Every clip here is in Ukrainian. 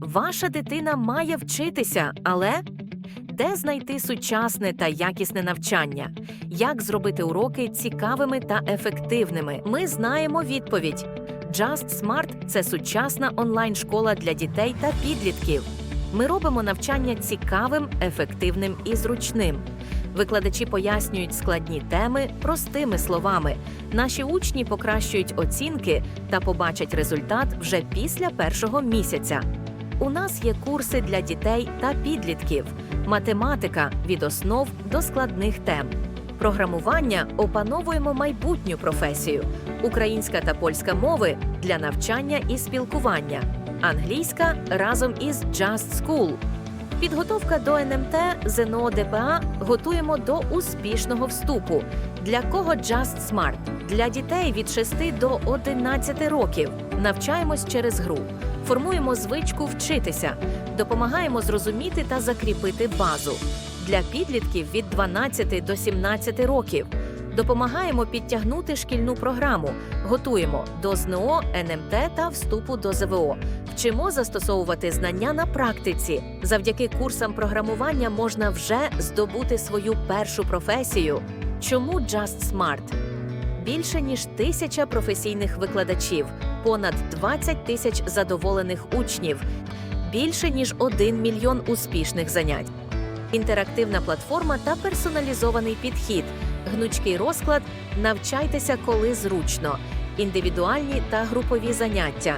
Ваша дитина має вчитися, але де знайти сучасне та якісне навчання? Як зробити уроки цікавими та ефективними? Ми знаємо відповідь. Just Smart – це сучасна онлайн-школа для дітей та підлітків. Ми робимо навчання цікавим, ефективним і зручним. Викладачі пояснюють складні теми простими словами. Наші учні покращують оцінки та побачать результат вже після першого місяця. У нас є курси для дітей та підлітків, математика від основ до складних тем. Програмування опановуємо майбутню професію, українська та польська мови для навчання і спілкування, англійська разом із Just School. Підготовка до НМТ ЗНО ДПА готуємо до успішного вступу. Для кого Just Smart? Для дітей від 6 до 11 років. Навчаємось через гру, формуємо звичку вчитися, допомагаємо зрозуміти та закріпити базу. Для підлітків від 12 до 17 років. Допомагаємо підтягнути шкільну програму, готуємо до ЗНО, НМТ та вступу до ЗВО. Вчимо застосовувати знання на практиці. Завдяки курсам програмування можна вже здобути свою першу професію. Чому Just Smart? Більше ніж тисяча професійних викладачів, понад 20 тисяч задоволених учнів, більше ніж 1 мільйон успішних занять. Інтерактивна платформа та персоналізований підхід, гнучкий розклад, навчайтеся коли зручно, індивідуальні та групові заняття.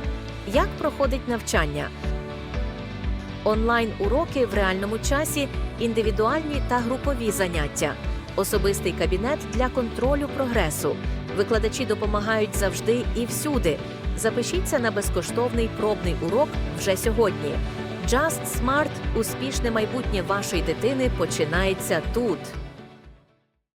Як проходить навчання? Онлайн-уроки в реальному часі, індивідуальні та групові заняття, особистий кабінет для контролю прогресу. Викладачі допомагають завжди і всюди. Запишіться на безкоштовний пробний урок вже сьогодні. Just Smart – успішне майбутнє вашої дитини починається тут.